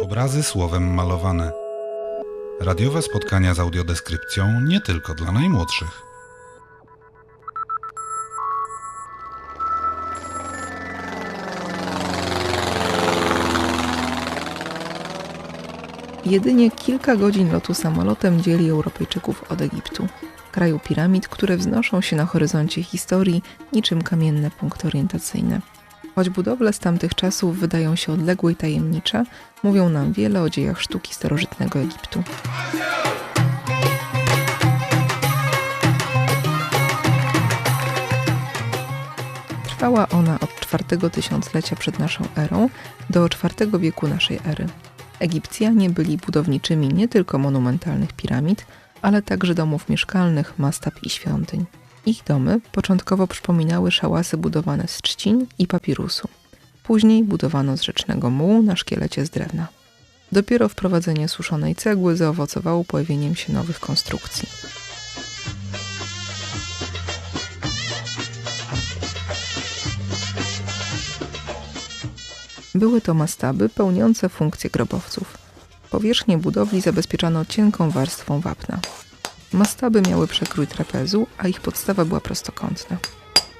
Obrazy słowem malowane. Radiowe spotkania z audiodeskrypcją nie tylko dla najmłodszych. Jedynie kilka godzin lotu samolotem dzieli Europejczyków od Egiptu, kraju piramid, które wznoszą się na horyzoncie historii niczym kamienne punkty orientacyjne. Choć budowle z tamtych czasów wydają się odległe i tajemnicze, mówią nam wiele o dziejach sztuki starożytnego Egiptu. Trwała ona od czwartego tysiąclecia przed naszą erą do IV wieku naszej ery. Egipcjanie byli budowniczymi nie tylko monumentalnych piramid, ale także domów mieszkalnych, mastab i świątyń. Ich domy początkowo przypominały szałasy budowane z trzcin i papirusu. Później budowano z rzecznego mułu na szkielecie z drewna. Dopiero wprowadzenie suszonej cegły zaowocowało pojawieniem się nowych konstrukcji. Były to mastaby pełniące funkcję grobowców. Powierzchnię budowli zabezpieczano cienką warstwą wapna. Mastaby miały przekrój trapezu, a ich podstawa była prostokątna.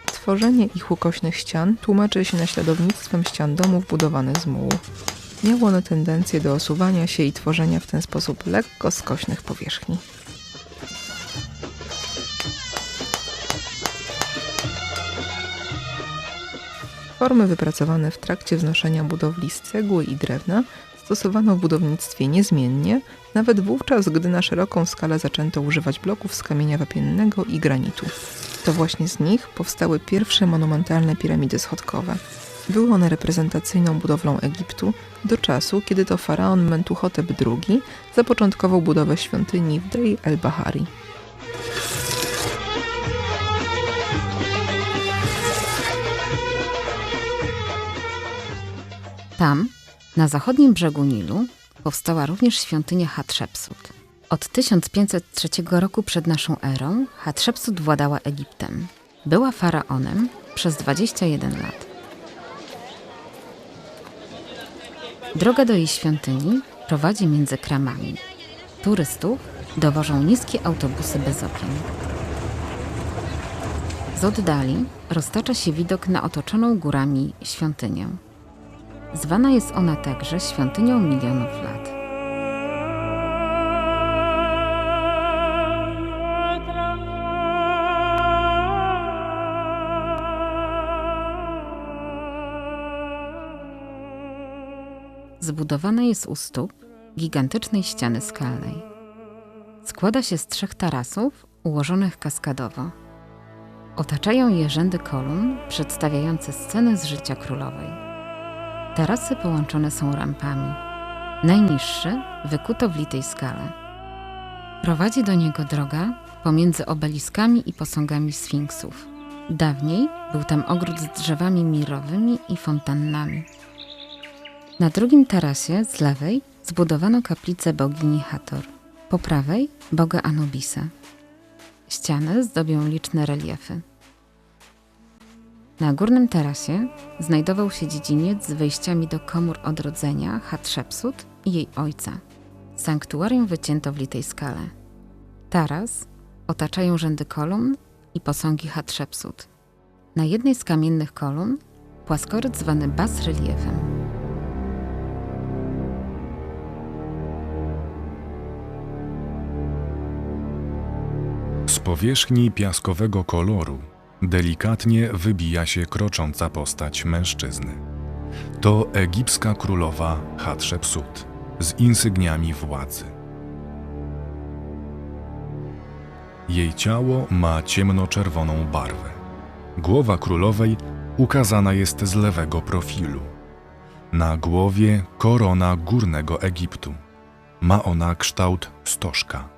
Tworzenie ich ukośnych ścian tłumaczy się naśladownictwem ścian domów budowanych z mułu. Miały one tendencję do osuwania się i tworzenia w ten sposób lekko skośnych powierzchni. Formy wypracowane w trakcie wznoszenia budowli z cegły i drewna stosowano w budownictwie niezmiennie, nawet wówczas, gdy na szeroką skalę zaczęto używać bloków z kamienia wapiennego i granitu. To właśnie z nich powstały pierwsze monumentalne piramidy schodkowe. Były one reprezentacyjną budowlą Egiptu do czasu, kiedy to faraon Mentuhotep II zapoczątkował budowę świątyni w Dej el-Bahari. Tam, na zachodnim brzegu Nilu, powstała również świątynia Hatshepsut. Od 1503 roku przed naszą erą Hatshepsut władała Egiptem. Była faraonem przez 21 lat. Droga do jej świątyni prowadzi między kramami. Turystów dowożą niskie autobusy bez okien. Z oddali roztacza się widok na otoczoną górami świątynię. Zwana jest ona także świątynią milionów lat. Zbudowana jest u stóp gigantycznej ściany skalnej. Składa się z trzech tarasów ułożonych kaskadowo. Otaczają je rzędy kolumn przedstawiające sceny z życia królowej. Tarasy połączone są rampami. Najniższy wykuto w litej skale. Prowadzi do niego droga pomiędzy obeliskami i posągami sfinksów. Dawniej był tam ogród z drzewami mirowymi i fontannami. Na drugim tarasie z lewej zbudowano kaplicę bogini Hator, po prawej boga Anubisa. Ściany zdobią liczne reliefy. Na górnym tarasie znajdował się dziedziniec z wejściami do komór odrodzenia Hatshepsut i jej ojca. Sanktuarium wycięto w litej skale. Taras otaczają rzędy kolumn i posągi Hatshepsut. Na jednej z kamiennych kolumn płaskoryt zwany bas-reliefem. Z powierzchni piaskowego koloru delikatnie wybija się krocząca postać mężczyzny. To egipska królowa Hatshepsut z insygniami władzy. Jej ciało ma ciemnoczerwoną barwę. Głowa królowej ukazana jest z lewego profilu. Na głowie korona górnego Egiptu. Ma ona kształt stożka.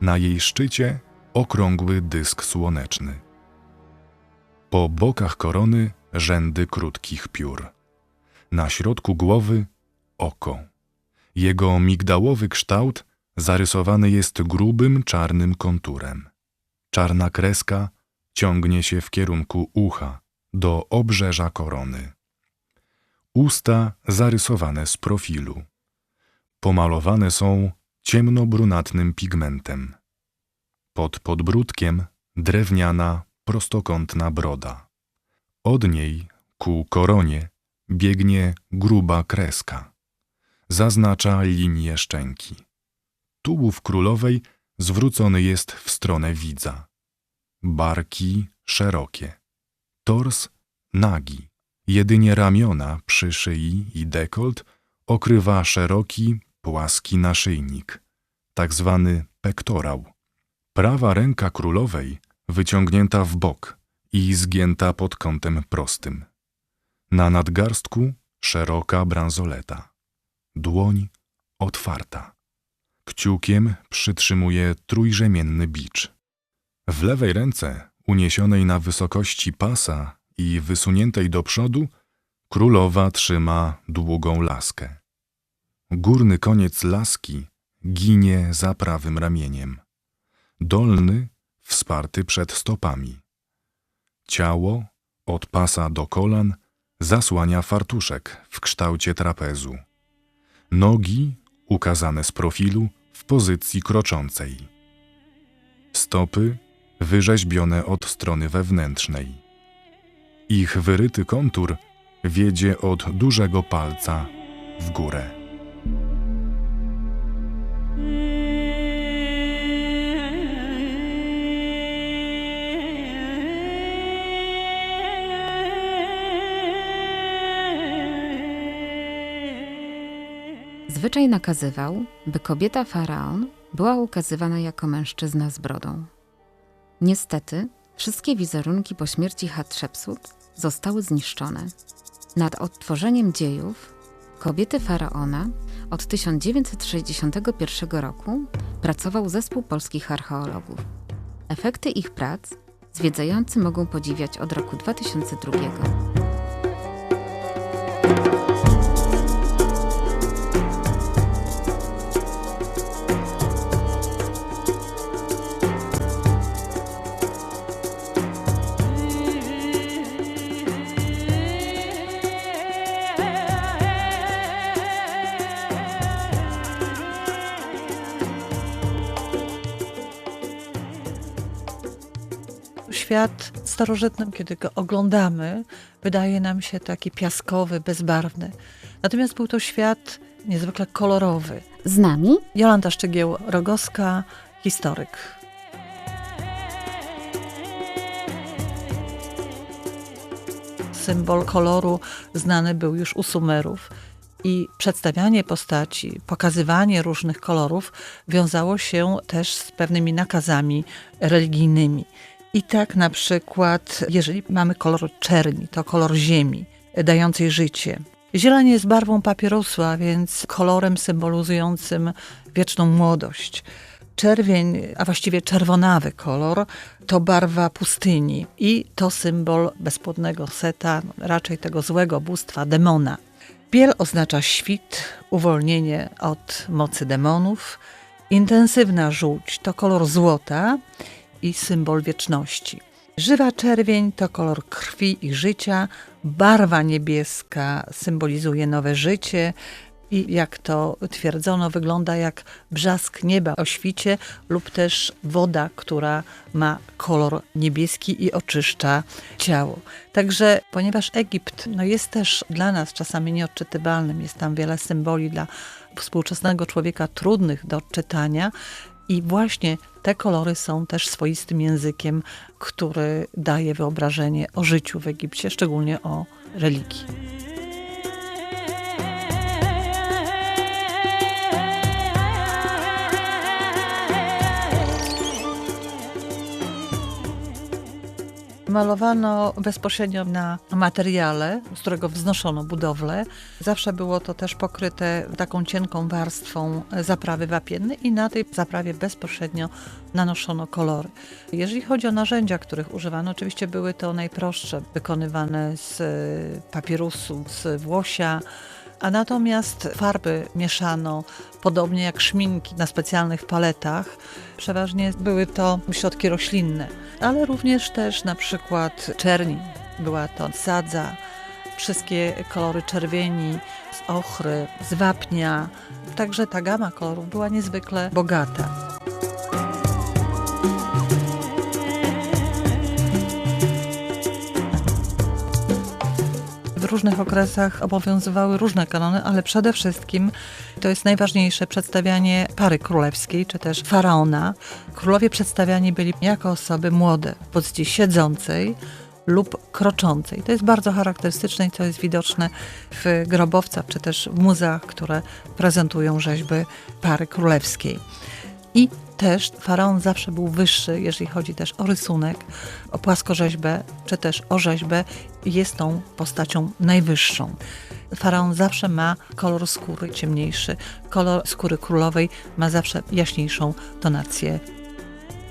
Na jej szczycie okrągły dysk słoneczny. Po bokach korony rzędy krótkich piór. Na środku głowy oko. Jego migdałowy kształt zarysowany jest grubym czarnym konturem. Czarna kreska ciągnie się w kierunku ucha, do obrzeża korony. Usta zarysowane z profilu. pomalowane są ciemnobrunatnym pigmentem. Pod podbródkiem drewniana, prostokątna broda. Od niej ku koronie biegnie gruba kreska. Zaznacza linię szczęki. Tułów królowej zwrócony jest w stronę widza. Barki szerokie. Tors nagi. Jedynie ramiona przy szyi i dekolt okrywa szeroki, płaski naszyjnik, tak zwany pektorał. Prawa ręka królowej wyciągnięta w bok i zgięta pod kątem prostym. Na nadgarstku szeroka bransoleta. Dłoń otwarta. Kciukiem przytrzymuje trójrzemienny bicz. W lewej ręce, uniesionej na wysokości pasa i wysuniętej do przodu, królowa trzyma długą laskę. Górny koniec laski ginie za prawym ramieniem. Dolny wsparty przed stopami. Ciało od pasa do kolan zasłania fartuszek w kształcie trapezu. Nogi ukazane z profilu w pozycji kroczącej. Stopy wyrzeźbione od strony wewnętrznej. Ich wyryty kontur wiedzie od dużego palca w górę. Zwyczaj nakazywał, by kobieta faraon była ukazywana jako mężczyzna z brodą. Niestety, wszystkie wizerunki po śmierci Hatshepsut zostały zniszczone. Nad odtworzeniem dziejów kobiety faraona od 1961 roku pracował zespół polskich archeologów. Efekty ich prac zwiedzający mogą podziwiać od roku 2002. Świat starożytny, kiedy go oglądamy, wydaje nam się taki piaskowy, bezbarwny. Natomiast był to świat niezwykle kolorowy. Z nami Jolanta Szczygieł-Rogowska, historyk. Symbol koloru znany był już u Sumerów. I przedstawianie postaci, pokazywanie różnych kolorów wiązało się też z pewnymi nakazami religijnymi. I tak na przykład, jeżeli mamy kolor czerni, to kolor ziemi, dającej życie. Zieleń jest barwą papierosu, a więc kolorem symbolizującym wieczną młodość. Czerwień, a właściwie czerwonawy kolor, to barwa pustyni i to symbol bezpłodnego seta, raczej tego złego bóstwa, demona. Biel oznacza świt, uwolnienie od mocy demonów. Intensywna żółć to kolor złota i symbol wieczności. Żywa czerwień to kolor krwi i życia, barwa niebieska symbolizuje nowe życie i jak to twierdzono, wygląda jak brzask nieba o świcie lub też woda, która ma kolor niebieski i oczyszcza ciało. Także ponieważ Egipt no jest też dla nas czasami nieodczytywalnym, jest tam wiele symboli dla współczesnego człowieka trudnych do odczytania, i właśnie te kolory są też swoistym językiem, który daje wyobrażenie o życiu w Egipcie, szczególnie o religii. Malowano bezpośrednio na materiale, z którego wznoszono budowlę. Zawsze było to też pokryte taką cienką warstwą zaprawy wapiennej i na tej zaprawie bezpośrednio nanoszono kolory. Jeżeli chodzi o narzędzia, których używano, oczywiście były to najprostsze, wykonywane z papirusu, z włosia, a natomiast farby mieszano, podobnie jak szminki na specjalnych paletach. Przeważnie były to środki roślinne, ale również też na przykład czerni. Była to sadza, wszystkie kolory czerwieni, z ochry, z wapnia. Także ta gama kolorów była niezwykle bogata. Różnych okresach obowiązywały różne kanony, ale przede wszystkim to jest najważniejsze przedstawianie pary królewskiej, czy też faraona. Królowie przedstawiani byli jako osoby młode, w pozycji siedzącej lub kroczącej. To jest bardzo charakterystyczne i to jest widoczne w grobowcach, czy też w muzeach, które prezentują rzeźby pary królewskiej. I też faraon zawsze był wyższy, jeżeli chodzi też o rysunek, o płaskorzeźbę, czy też o rzeźbę, jest tą postacią najwyższą. Faraon zawsze ma kolor skóry ciemniejszy, kolor skóry królowej ma zawsze jaśniejszą tonację.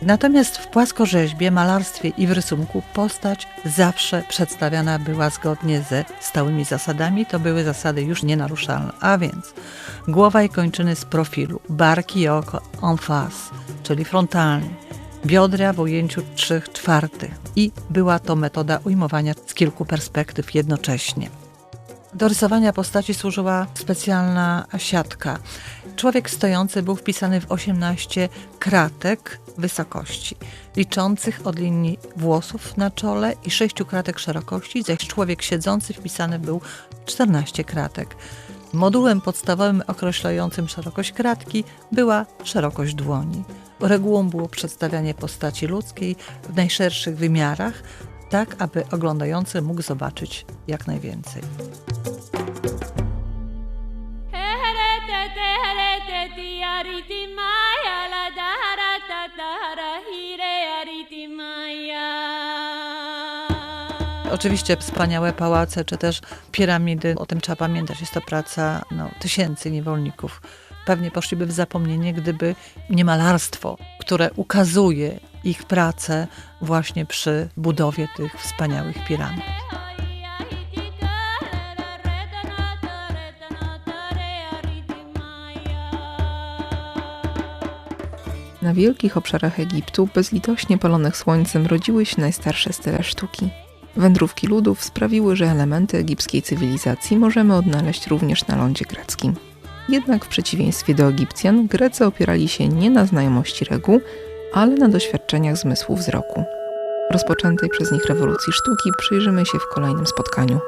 Natomiast w płaskorzeźbie, malarstwie i w rysunku postać zawsze przedstawiana była zgodnie ze stałymi zasadami. To były zasady już nienaruszalne, a więc głowa i kończyny z profilu, barki i oko en face, czyli frontalnie, biodra w ujęciu 3 czwartych i była to metoda ujmowania z kilku perspektyw jednocześnie. Do rysowania postaci służyła specjalna siatka. Człowiek stojący był wpisany w 18 kratek wysokości, liczących od linii włosów na czole i 6 kratek szerokości, zaś człowiek siedzący wpisany był w 14 kratek. Modułem podstawowym określającym szerokość kratki była szerokość dłoni. Regułą było przedstawianie postaci ludzkiej w najszerszych wymiarach, tak aby oglądający mógł zobaczyć jak najwięcej. Oczywiście wspaniałe pałace, czy też piramidy, o tym trzeba pamiętać, jest to praca no, tysięcy niewolników. Pewnie poszliby w zapomnienie, gdyby nie malarstwo, które ukazuje ich pracę właśnie przy budowie tych wspaniałych piramid. Na wielkich obszarach Egiptu, bezlitośnie palonych słońcem, rodziły się najstarsze style sztuki. Wędrówki ludów sprawiły, że elementy egipskiej cywilizacji możemy odnaleźć również na lądzie greckim. Jednak w przeciwieństwie do Egipcjan, Grecy opierali się nie na znajomości reguł, ale na doświadczeniach zmysłu wzroku. Rozpoczętej przez nich rewolucji sztuki przyjrzymy się w kolejnym spotkaniu.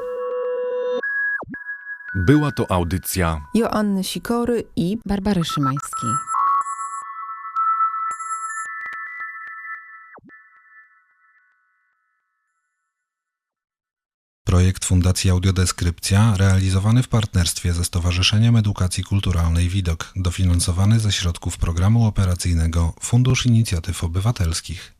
Była to audycja Joanny Sikory i Barbary Szymańskiej. Projekt Fundacji Audiodeskrypcja realizowany w partnerstwie ze Stowarzyszeniem Edukacji Kulturalnej Widok, dofinansowany ze środków programu operacyjnego Fundusz Inicjatyw Obywatelskich.